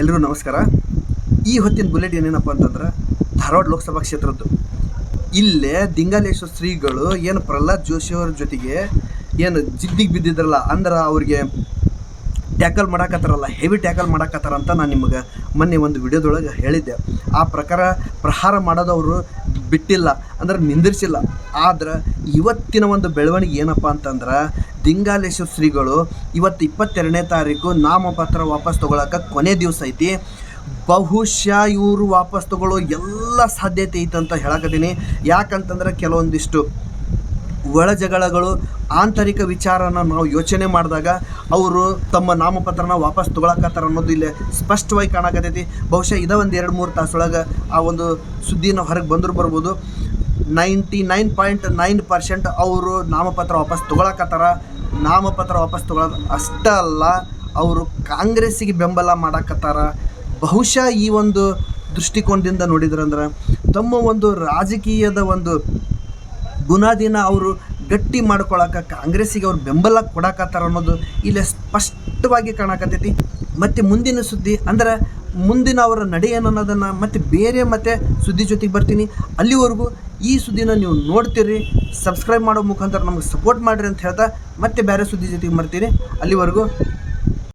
ಎಲ್ರಿಗೂ ನಮಸ್ಕಾರ. ಈ ಹೊತ್ತಿನ ಬುಲೆಟ್ ಏನೇನಪ್ಪ ಅಂತಂದ್ರೆ, ಧಾರವಾಡ ಲೋಕಸಭಾ ಕ್ಷೇತ್ರದ್ದು. ಇಲ್ಲೇ ದಿಂಗಾಲೇಶ್ವರ ಶ್ರೀಗಳು ಏನು ಪ್ರಹ್ಲಾದ್ ಜೋಶಿ ಅವ್ರ ಜೊತೆಗೆ ಏನು ಜಿದ್ದಿಗೆ ಬಿದ್ದಿದ್ರಲ್ಲ, ಅಂದ್ರೆ ಅವ್ರಿಗೆ ಟ್ಯಾಕಲ್ ಮಾಡಾಕತ್ತಾರಲ್ಲ, ಹೆವಿ ಟ್ಯಾಕಲ್ ಮಾಡಾಕತ್ತಾರ ಅಂತ ನಾನು ನಿಮಗೆ ಮೊನ್ನೆ ಒಂದು ವಿಡಿಯೋದೊಳಗೆ ಹೇಳಿದ್ದೆ. ಆ ಪ್ರಕಾರ ಪ್ರಹಾರ ಮಾಡೋದವರು ಬಿಟ್ಟಿಲ್ಲ, ಅಂದ್ರೆ ನಿಂದಿರಿಸಿಲ್ಲ. ಆದ್ರೆ ಇವತ್ತಿನ ಒಂದು ಬೆಳವಣಿಗೆ ಏನಪ್ಪ ಅಂತಂದ್ರೆ ದಿಂಗಾಲೇಶ್ವರ ಶ್ರೀಗಳು ಇವತ್ತು ಇಪ್ಪತ್ತೆರಡನೇ ತಾರೀಕು ನಾಮಪತ್ರ ವಾಪಸ್ ತೊಗೊಳಕ್ಕೆ ಕೊನೆ ದಿವಸ ಐತಿ. ಬಹುಶಃ ಇವರು ವಾಪಸ್ ತಗೊಳ್ಳೋ ಎಲ್ಲ ಸಾಧ್ಯತೆ ಐತೆ ಅಂತ ಹೇಳಕತ್ತೀನಿ. ಯಾಕಂತಂದ್ರೆ ಕೆಲವೊಂದಿಷ್ಟು ಒಳ ಜಗಳಗಳು ಆಂತರಿಕ ವಿಚಾರನ ನಾವು ಯೋಚನೆ ಮಾಡಿದಾಗ ಅವರು ತಮ್ಮ ನಾಮಪತ್ರನ ವಾಪಸ್ ತೊಗೊಳಕತ್ತಾರ ಅನ್ನೋದು ಇಲ್ಲಿ ಸ್ಪಷ್ಟವಾಗಿ ಕಾಣಕತ್ತೈತಿ. ಬಹುಶಃ ಇದ ಒಂದು ಎರಡು ಮೂರು ತಾಸೊಳಗೆ ಆ ಒಂದು ಸುದ್ದಿನ ಹೊರಗೆ ಬಂದರೂ ಬರ್ಬೋದು. Ninety nine point nine percent ಅವರು ನಾಮಪತ್ರ ವಾಪಸ್ ತೊಗೊಳಕತ್ತಾರ. ನಾಮಪತ್ರ ವಾಪಸ್ ತೊಗೊಳೋದು ಅಷ್ಟೇ ಅಲ್ಲ, ಅವರು ಕಾಂಗ್ರೆಸ್ಸಿಗೆ ಬೆಂಬಲ ಮಾಡಕತ್ತಾರ. ಬಹುಶಃ ಈ ಒಂದು ದೃಷ್ಟಿಕೋನದಿಂದ ನೋಡಿದ್ರಂದ್ರೆ ತಮ್ಮ ಒಂದು ರಾಜಕೀಯದ ಒಂದು ಗುಣಾದಿನ ಅವರು ಗಟ್ಟಿ ಮಾಡ್ಕೊಳಕ್ಕೆ ಕಾಂಗ್ರೆಸ್ಸಿಗೆ ಅವ್ರು ಬೆಂಬಲ ಕೊಡಕತ್ತಾರ ಅನ್ನೋದು ಇಲ್ಲಿ ಸ್ಪಷ್ಟವಾಗಿ ಕಾಣಕತ್ತೈತಿ. ಮತ್ತು ಮುಂದಿನ ಸುದ್ದಿ ಅಂದ್ರೆ ಮುಂದಿನ ಅವರ ನಡೆ ಏನು ಅನ್ನೋದನ್ನು ಮತ್ತು ಬೇರೆ ಮತ್ತೆ ಸುದ್ದಿ ಜೊತೆಗೆ ಬರ್ತೀನಿ. ಅಲ್ಲಿವರೆಗೂ ಈ ಸುದ್ದಿನ ನೀವು ನೋಡ್ತೀರಿ ಸಬ್ಸ್ಕ್ರೈಬ್ ಮಾಡೋ ಮುಖಾಂತರ ನಮಗೆ ಸಪೋರ್ಟ್ ಮಾಡಿರಿ ಅಂತ ಹೇಳ್ತಾ ಮತ್ತೆ ಬೇರೆ ಸುದ್ದಿ ಜೊತೆಗೆ ಬರ್ತೀನಿ ಅಲ್ಲಿವರೆಗೂ